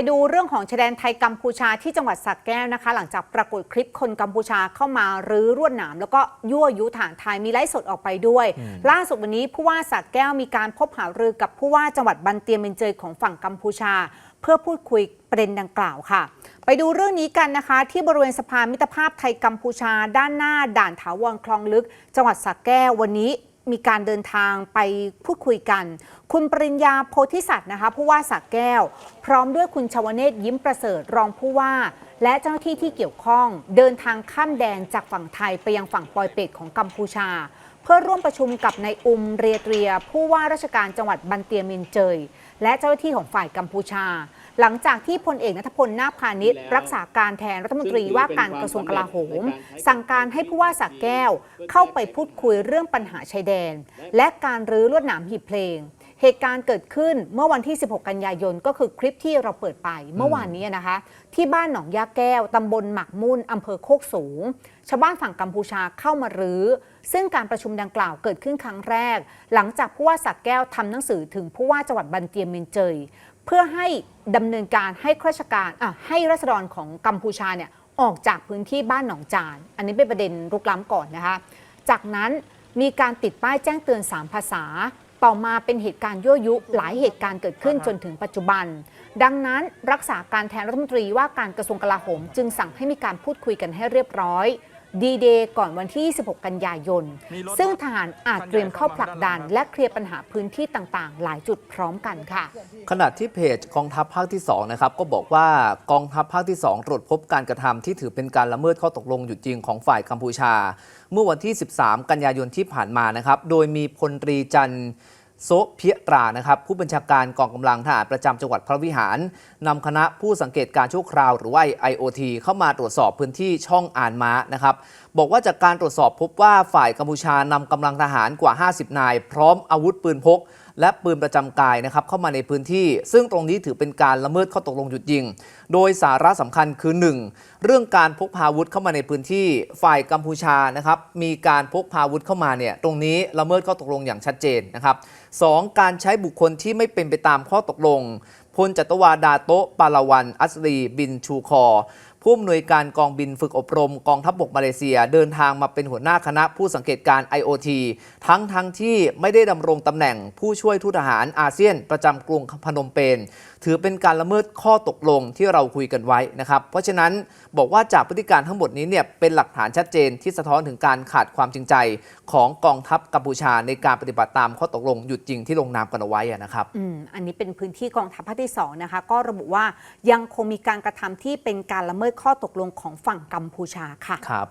ไปดูเรื่องของชายแดนไทยกัมพูชาที่จังหวัดสระแก้วนะคะ หลังจากปรากฏคลิปคนกัมพูชาเข้ามารื้อรวดหนาม แล้วก็ยั่วยุฐานไทยมีไลฟ์สดออกไปด้วย ล่าสุดวันนี้ผู้ว่าสระแก้วมีการพบหารือกับผู้ว่าจังหวัดบันเตียเมนเจยของฝั่งกัมพูชา เพื่อพูดคุยประเด็นดังกล่าวค่ะ ไปดูเรื่องนี้กันนะคะ ที่บริเวณสะพานมิตรภาพไทยกัมพูชา ด้านหน้าด่านถาวรคลองลึก จังหวัดสระแก้ววันนี้ มีการเดินทางไปพูดคุยกัน คุณปริญญาโพธิสัตว์นะคะผู้ว่าสระแก้ว พร้อมด้วยคุณชวเนศยิ้มประเสริฐรองผู้ว่า และเจ้าหน้าที่ที่เกี่ยวข้อง เดินทางข้ามแดนจากฝั่งไทยไปยังฝั่งปอยเปตของกัมพูชา เพื่อร่วมประชุมกับนายอุมเรียเตรีย ผู้ว่าราชการจังหวัดบันเตียมินเจย และเจ้าหน้าที่ของฝ่ายกัมพูชา หลังจากที่พลเอกนัทพลนาคพาณิชย์ รักษาการแทนรัฐมนตรีว่าการกระทรวงกลาโหม สั่งการให้ผู้ว่าสักแก้วเข้าไปพูดคุยเรื่องปัญหาชายแดน และการรื้อลวดหนามหีบเพลง เหตุการณ์เกิดขึ้นเมื่อวันที่ 16 กันยายนก็คือคลิปที่เราเปิดไปเมื่อวานนี้นะคะ ที่บ้านหนองยาแก้วตำบลหมักมุ่นอำเภอโคกสูง ชาวบ้านฝั่งกัมพูชาเข้ามารื้อ ซึ่งการประชุมดังกล่าวเกิดขึ้นครั้งแรก หลังจากผู้ว่าสักแก้วทำหนังสือถึงผู้ว่าจังหวัดบันเตียมเมนเจย เพื่อให้ดำเนินการให้ข้าราชการอะให้รัษฎรของกัมพูชาเนี่ยออกจากพื้นที่บ้านหนองจาน อันนี้เป็นประเด็นรุกล้ำก่อนนะคะ จากนั้นมีการติดป้ายแจ้งเตือน 3 ภาษา ต่อมาเป็นเหตุการณ์ยั่วยุ หลายเหตุการณ์เกิดขึ้นจนถึงปัจจุบัน ดังนั้นรักษาการแทนรัฐมนตรีว่าการกระทรวงกลาโหม จึงสั่งให้มีการพูดคุยกันให้เรียบร้อย ดีเดย์ก่อนวันที่26กันยายน ซึ่งทหารอาจเตรียมเข้าผลักดัน และเคลียร์ปัญหาพื้นที่ต่างๆ หลายจุดพร้อมกันค่ะ ขณะที่เพจกองทัพภาคที่ 2 นะครับ ก็บอกว่ากองทัพภาคที่ 2 ตรวจพบการกระทำที่ถือเป็นการละเมิดข้อตกลงอยู่จริงของฝ่ายกัมพูชา เมื่อวันที่ 13 กันยายนที่ผ่านมานะครับ โดยมีพลตรีจันทร์ โซเพียตรานะครับผู้บัญชาการกองกำลังทหารประจำจังหวัดพระวิหารนำคณะผู้สังเกตการชั่วคราวหรือว่า IOT เข้ามาตรวจสอบพื้นที่ช่องอ่านม้านะครับบอกว่าจากการตรวจสอบพบว่าฝ่ายกัมพูชานำกำลังทหารกว่า 50 นาย พร้อมอาวุธปืนพก และปืนประจำกายนะครับเข้ามาในพื้นที่ ซึ่งตรงนี้ถือเป็นการละเมิดข้อตกลงหยุดยิง โดยสาระสำคัญคือ 1. เรื่องการพกพาอาวุธเข้ามาในพื้นที่ฝ่ายกัมพูชานะครับมีการพกพาอาวุธเข้ามาเนี่ยตรงนี้ละเมิดข้อตกลงอย่างชัดเจนนะครับ 2. การใช้บุคคลที่ไม่เป็นไปตามข้อตกลงพลจัตวาดาโตปาลวัน อัสรีบินชูคอ ผู้อำนวยการกองบินฝึกอบรมกองทัพบบกมาเลเซีย เดินทางมาเป็นหัวหน้าคณะผู้สังเกตการ IOT ทั้งทั้งที่ไม่ได้ดำรงตำแหน่งผู้ช่วยทูตทหารอาเซียนประจำกรุงพนมเปญถือเป็นการละเมิดข้อตกลงที่เราคุยกันไว้นะครับ เพราะฉะนั้นบอกว่าจากพฤติการทั้งหมดนี้เนี่ยเป็นหลักฐานชัดเจนที่สะท้อนถึงการขาดความจริงใจของกองทัพกัมพูชาในการปฏิบัติตามข้อตกลงหยุดจริงที่ลงนามกันเอาไว้นะครับอืมอันนี้เป็นพื้นที่กองทัพภาคที่2นะคะก็ระบุว่ายังคงมีการกระทำที่เป็นการละเมิดข้อตกลงของฝั่งกัมพูชาค่ะครับ